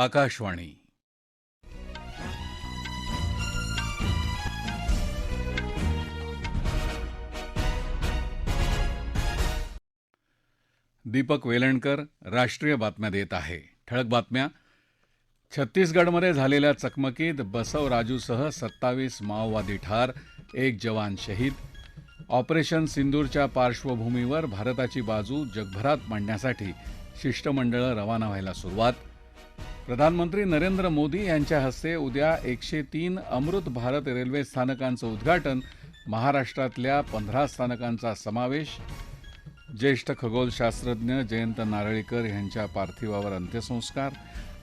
आकाशवाणी. दीपक वेलणकर राष्ट्रीय बातम्या देत आहे. ठळक बातम्या. छत्तीसगडमध्ये झालेल्या चकमकीत बसवराजूसह सत्तावीस माओवादी ठार एक जवान शहीद. ऑपरेशन सिंदूरच्या पार्श्वभूमीवर भारताची बाजू जगभरात मांडण्यासाठी शिष्टमंडळं रवाना व्हायला सुरुवात. प्रधानमंत्री नरेंद्र मोदी यांच्या हस्ते उद्या एकशे तीन अमृत भारत रेल्वे स्थानकांचं उद्घाटन महाराष्ट्रातल्या पंधरा स्थानकांचा समावेश. ज्येष्ठ खगोलशास्त्रज्ञ जयंत नारळीकर यांच्या पार्थिवावर अंत्यसंस्कार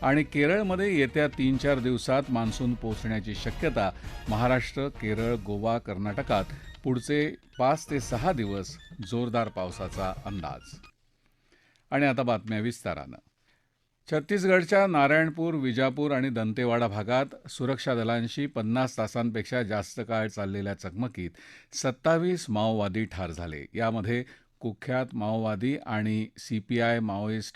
आणि केरळमध्ये येत्या तीन चार दिवसात मान्सून पोहोचण्याची शक्यता महाराष्ट्र केरळ गोवा कर्नाटकात पुढचे पाच ते सहा दिवस जोरदार पावसाचा अंदाज. आणि आता बातम्या विस्तारानं. छत्तीसगडच्या नारायणपूर विजापूर आणि दंतेवाडा भागात सुरक्षा दलांशी पन्नास तासांपेक्षा जास्त काळ चाललेल्या चकमकीत सत्तावीस माओवादी ठार झाले. यामध्ये कुख्यात माओवादी आणि सीपीआय माओइस्ट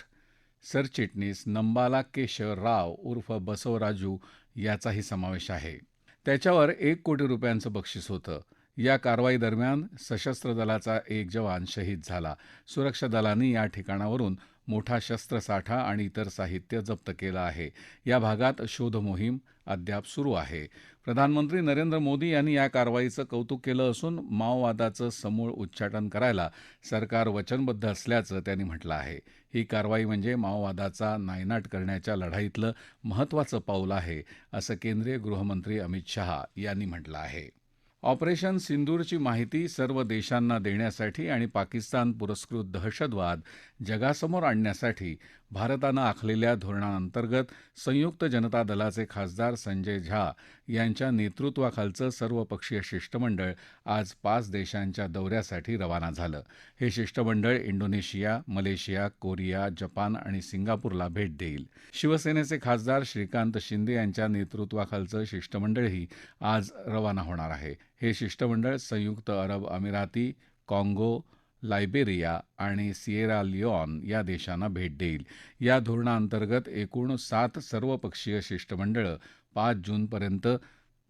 सरचिटणीस नंबाला केशव राव उर्फ बसवराजू याचाही समावेश आहे. त्याच्यावर एक कोटी रुपयांचं बक्षीस होतं. या कारवाईदरम्यान सशस्त्र दलाचा एक जवान शहीद झाला. सुरक्षा दलांनी या ठिकाणावरून मोठा शस्त्रसाठा आणि इतर साहित्य जप्त केलं आहे. या भागात शोधमोहीम अद्याप सुरू आहे. प्रधानमंत्री नरेंद्र मोदी यांनी या कारवाईचं कौतुक केलं असून माओवादाचं समूळ उच्चाटन करायला सरकार वचनबद्ध असल्याचं त्यांनी म्हटलं आहे. ही कारवाई म्हणजे माओवादाचा नायनाट करण्याच्या लढाईतलं महत्त्वाचं पाऊल आहे असं केंद्रीय गृहमंत्री अमित शहा यांनी म्हटलं आहे. ऑपरेशन सिंदूरची माहिती सर्व देशांना देण्यासाठी आणि पाकिस्तान पुरस्कृत दहशतवाद जगासमोर आणण्यासाठी भारतानं आखलेल्या धोरणाअंतर्गत संयुक्त जनता दलाचे खासदार संजय झा यांच्या नेतृत्वाखालचं सर्वपक्षीय शिष्टमंडळ आज पाच देशांच्या दौऱ्यासाठी रवाना झालं. हे शिष्टमंडळ इंडोनेशिया मलेशिया कोरिया जपान आणि सिंगापूरला भेट देईल. शिवसेनेचे खासदार श्रीकांत शिंदे यांच्या नेतृत्वाखालचं शिष्टमंडळही आज रवाना होणार आहे. हे शिष्टमंडळ संयुक्त अरब अमिराती काँगो लायबेरिया आणि सिएरा लिओन या देशांना भेट देईल. या धोरणाअंतर्गत एकूण सात सर्वपक्षीय शिष्टमंडळं पाच जूनपर्यंत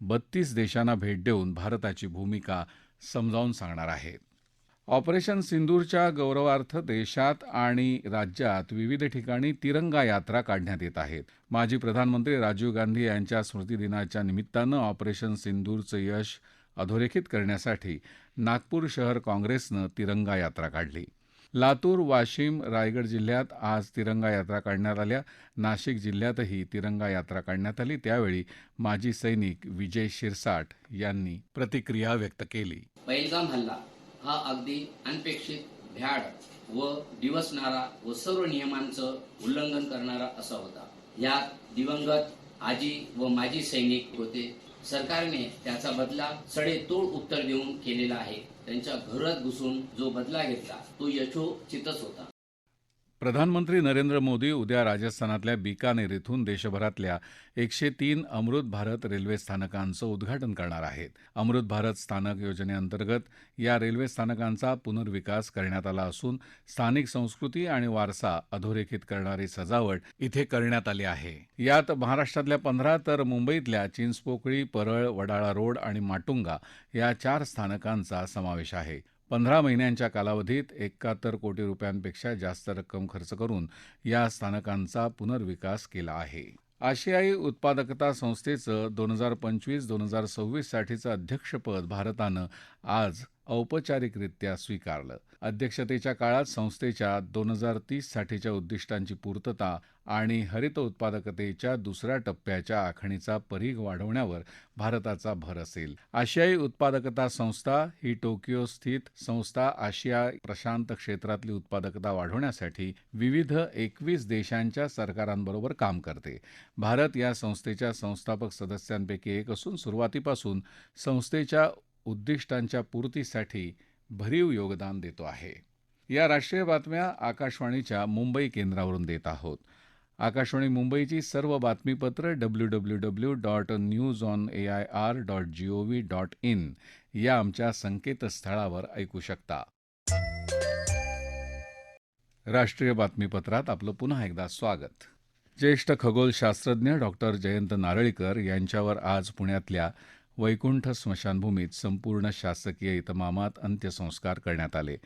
बत्तीस देशांना भेट देऊन भारताची भूमिका समजावून सांगणार आहेत. ऑपरेशन सिंदूरच्या गौरवार्थ देशात आणि राज्यात विविध ठिकाणी तिरंगा यात्रा काढण्यात येत आहेत. माजी प्रधानमंत्री राजीव गांधी यांच्या स्मृतिदिनाच्या निमित्तानं ऑपरेशन सिंदूरचं यश अधोरेखित करण्यासाठी नागपूर शहर काँग्रेसनं तिरंगा यात्रा काढली. लातूर वाशिम रायगड जिल्ह्यात आज तिरंगा यात्रा काढण्यात आल्या. नाशिक जिल्ह्यातही तिरंगा यात्रा काढण्यात आली. त्यावेळी माजी सैनिक विजय शिरसाट यांनी प्रतिक्रिया व्यक्त केली. पहिलगाम हल्ला हा अगदी अनपेक्षित भ्याड व दिवसणारा व सर्व नियमांचं उल्लंघन करणारा असा होता. यात दिवंगत आजी व माजी सैनिक होते. सरकारने त्याचा बदला सडेतोड उत्तर देऊन केलेला आहे. त्यांच्या घरात घुसून जो बदला घेतला तो यशोचितच होता. प्रधानमंत्री नरेंद्र मोदी उद्या राजस्थानातल्या बिकानेर इथून देशभरातल्या एकशे तीन अमृत भारत रेल्वे स्थानकांचं उद्घाटन करणार आहेत. अमृत भारत स्थानक योजनेअंतर्गत या रेल्वे स्थानकांचा पुनर्विकास करण्यात आला असून स्थानिक संस्कृती आणि वारसा अधोरेखित करणारी सजावट इथे करण्यात आली आहे. यात महाराष्ट्रातल्या पंधरा तर मुंबईतल्या चिंचपोकळी परळ वडाळा रोड आणि माटुंगा या चार स्थानकांचा समावेश आहे. पंधरा महिन्यांच्या कालावधीत एकाहत्तर कोटी रुपयांपेक्षा जास्त रक्कम खर्च करून या स्थानकांचा पुनर्विकास केला आहे. आशियाई उत्पादकता संस्थेचं दोन हजार पंचवीस दोन हजार सव्वीससाठीचं अध्यक्षपद भारतानं आज औपचारिकरित्या स्वीकारलं. अध्यक्षतेच्या काळात संस्थेच्या दोन हजार तीस साठीच्या उद्दिष्टांची पूर्तता आणि हरित उत्पादकतेच्या दुसऱ्या टप्प्याच्या आखणीचा परीघ वाढवण्यावर भारताचा भर असेल. आशियाई उत्पादकता संस्था ही टोकियो स्थित संस्था आशिया प्रशांत क्षेत्रातली उत्पादकता वाढवण्यासाठी विविध एकवीस देशांच्या सरकारांबरोबर काम करते. भारत या संस्थेच्या संस्थापक सदस्यांपैकी एक असून सुरुवातीपासून संस्थेच्या उद्दिष्टांच्या पूर्तीसाठी भरीव योगदान देतो आहे. या राष्ट्रीय बातम्या आकाशवाणीच्या मुंबई केंद्रावरून देत आहोत. आकाशवाणी मुंबईची सर्व बातमीपत्र W W W dot news on A I R dot G O V dot in या आमच्या संकेतस्थळावर ऐकू शकता. राष्ट्रीय बातमीपत्रात आपलं पुन्हा एकदा स्वागत. ज्येष्ठ खगोलशास्त्रज्ञ डॉक्टर जयंत नारळीकर यांच्यावर आज पुण्यातल्या वैकुंठ स्मशानभूमीत संपूर्ण शासकीय इतमामात अंत्यसंस्कार करण्यात आले.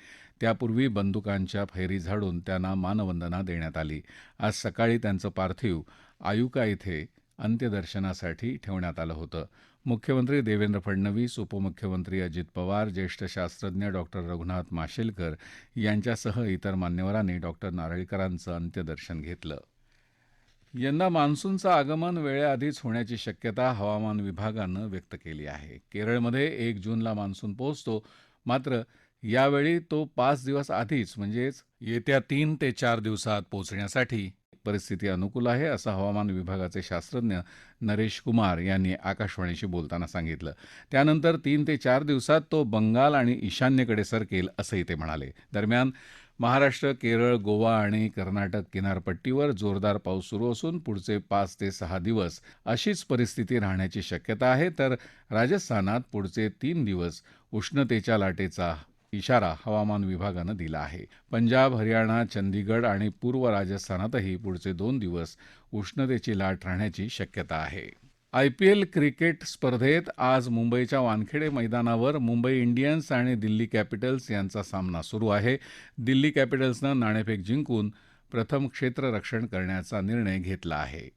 त्यापूर्वी बंदुकांच्या फैरी झाडून त्यांना मानवंदना देण्यात आली. आज सकाळी त्यांचं पार्थिव आयुका इथे अंत्यदर्शनासाठी ठेवण्यात आलं होतं. मुख्यमंत्री देवेंद्र फडणवीस उपमुख्यमंत्री अजित पवार ज्येष्ठ शास्त्रज्ञ डॉक्टर रघुनाथ माशेलकर यांच्यासह इतर मान्यवरांनी डॉक्टर नारळीकरांचं अंत्यदर्शन घेतलं. यंदा मान्सूनचं आगमन वेळेआधीच होण्याची शक्यता हवामान विभागानं व्यक्त केली आहे. केरळमध्ये एक जूनला मान्सून पोहोचतो. मात्र यावेळी तो पाच दिवस आधीच म्हणजेच येत्या तीन ते चार दिवसात पोहोचण्यासाठी परिस्थिती अनुकूल आहे असं हवामान विभागाचे शास्त्रज्ञ नरेश कुमार यांनी आकाशवाणीशी बोलताना सांगितलं. त्यानंतर तीन ते चार दिवसात तो बंगाल आणि ईशान्येकडे सरकेल असंही ते म्हणाले. दरम्यान महाराष्ट्र केरळ गोवा आणि कर्नाटक किनारपट्टीवर जोरदार पाऊस सुरू असून पुढचे पाच ते सहा दिवस अशीच परिस्थिती राहण्याची शक्यता आहे. तर राजस्थानात पुढचे तीन दिवस उष्णतेच्या लाटेचा इशारा हवामान विभागानं दिला आहे. पंजाब हरियाणा चंदीगड आणि पूर्व राजस्थानातही पुढचे दोन दिवस उष्णतेची लाट राहण्याची शक्यता आहे. आयपीएल क्रिकेट स्पर्धेत आज मुंबईच्या वानखेडे मैदानावर मुंबई इंडियन्स आणि दिल्ली कॅपिटल्स यांचा सामना सुरू आहे. दिल्ली कॅपिटल्सनं नाणेफेक जिंकून प्रथम क्षेत्ररक्षण करण्याचा निर्णय घेतला आहे.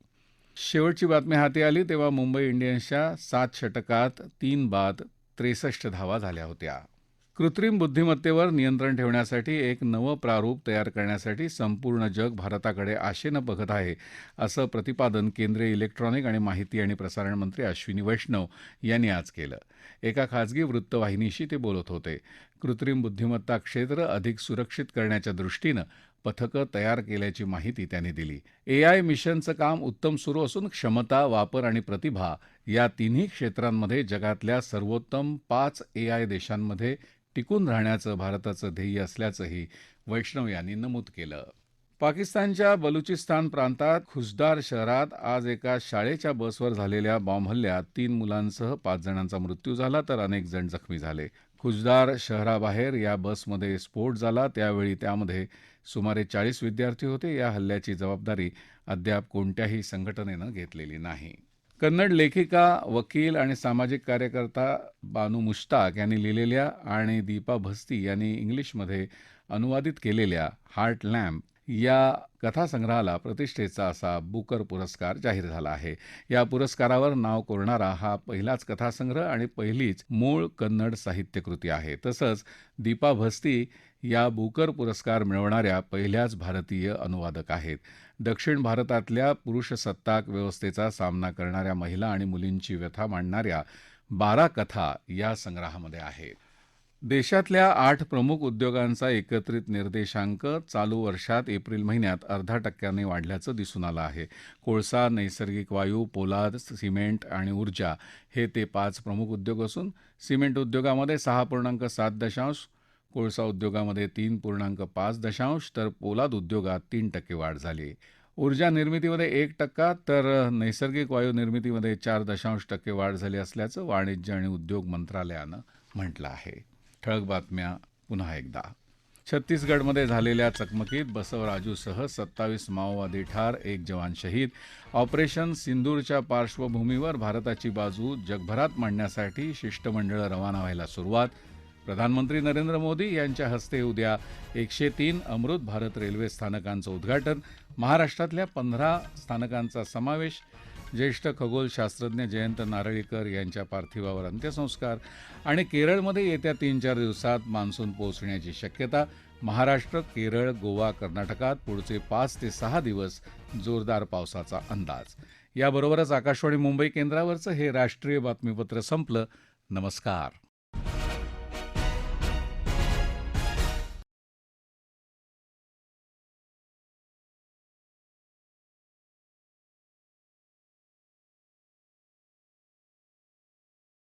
शेवटची बातमी हाती आली तेव्हा मुंबई इंडियन्सच्या सात षटकात तीन बाद त्रेसष्ट धावा झाल्या होत्या. कृत्रिम बुद्धिमत्तेवर नियंत्रण ठेवण्यासाठी एक नवं प्रारूप तयार करण्यासाठी संपूर्ण जग भारताकडे आशेनं बघत आहे असं प्रतिपादन केंद्रीय इलेक्ट्रॉनिक आणि माहिती आणि प्रसारण मंत्री अश्विनी वैष्णव यांनी आज केलं. एका खाजगी वृत्तवाहिनीशी ते बोलत होते. कृत्रिम बुद्धिमत्ता क्षेत्र अधिक सुरक्षित करण्याच्या दृष्टीनं पथकं तयार केल्याची माहिती त्यांनी दिली. एआय मिशनचं काम उत्तम सुरू असून क्षमता वापर आणि प्रतिभा या तिन्ही क्षेत्रांमध्ये जगातल्या सर्वोत्तम पाच एआय देशांमध्ये टिकून राहण्याचं भारताचं ध्येय असल्याचंही वैष्णव यांनी नमूद केलं. पाकिस्तानच्या बलुचिस्तान प्रांतात खुशदार शहरात आज एका शाळेच्या बसवर झालेल्या बॉम्ब हल्ल्यात तीन मुलांसह पाच जणांचा मृत्यू झाला तर अनेक जण जखमी झाले. खुशदार शहराबाहेर या बसमध्ये स्फोट झाला. त्यावेळी त्यामध्ये सुमारे चाळीस विद्यार्थी होते. या हल्ल्याची जबाबदारी अद्याप कोणत्याही संघटनेनं घेतलेली नाही. कन्नड लेखिका वकील आणि सामाजिक कार्यकर्ता बानू मुश्ताक यांनी लिहिलेल्या आणि दीपा भस्ती यांनी इंग्लिशमध्ये अनुवादित केलेल्या हार्ट लॅम्प या कथासंग्रहाला प्रतिष्ठेचा असा बुकर पुरस्कार जाहीर झाला आहे. या पुरस्कारावर नाव कोरणारा हा पहिलाच कथासंग्रह आणि पहिलीच मूळ कन्नड साहित्यकृती आहे. तसंच दीपा भस्ती या बुकर पुरस्कार मिळवणाऱ्या पहिल्याच भारतीय अनुवादक आहेत. दक्षिण भारतातल्या पुरुषसत्ताक व्यवस्थेचा सामना करणाऱ्या महिला आणि मुलींची व्यथा मांडणाऱ्या बारा कथा या संग्रहामध्ये आहेत. देशातल्या आठ प्रमुख उद्योगांचा एकत्रित निर्देशांक चालू वर्षात एप्रिल महिन्यात अर्धा टक्क्याने वाढल्याचं दिसून आलं आहे. कोळसा नैसर्गिक वायू पोलाद सिमेंट आणि ऊर्जा हे ते पाच प्रमुख उद्योग असून सिमेंट उद्योगामध्ये सहा पूर्णांक सात दशांश कोळसा उद्योगामध्ये तीन पूर्णांक पाच दशांश तर पोलाद उद्योगात तीन टक्के वाढ झाली. ऊर्जा निर्मितीमध्ये एक टक्का तर नैसर्गिक वायू निर्मितीमध्ये चार दशांश टक्के वाढ झाली असल्याचं वाणिज्य आणि उद्योग मंत्रालयानं म्हटलं आहे. ठळक बातम्या पुन्हा एकदा. छत्तीसगडमध्ये झालेल्या चकमकीत बसवराजूसह सत्तावीस माओवादी ठार एक जवान शहीद. ऑपरेशन सिंदूरच्या पार्श्वभूमीवर भारताची बाजू जगभरात मांडण्यासाठी शिष्टमंडळ रवाना व्हायला सुरुवात. प्रधानमंत्री नरेंद्र मोदी यांच्या हस्ते उद्या एकशे तीन अमृत भारत रेल्वे स्थानकांचं उद्घाटन महाराष्ट्रातल्या पंधरा स्थानकांचा समावेश ज्येष्ठ खगोलशास्त्रज्ञ जयंत नारळीकर यांच्या पार्थिवावर अंत्यसंस्कार आणि केरळमध्ये येत्या तीन चार दिवसात मान्सून पोहोचण्याची शक्यता महाराष्ट्र केरळ गोवा कर्नाटकात पुढचे पाच ते सहा दिवस जोरदार पावसाचा अंदाज. याबरोबरच आकाशवाणी मुंबई केंद्रावरचं हे राष्ट्रीय बातमीपत्र संपलं. नमस्कार.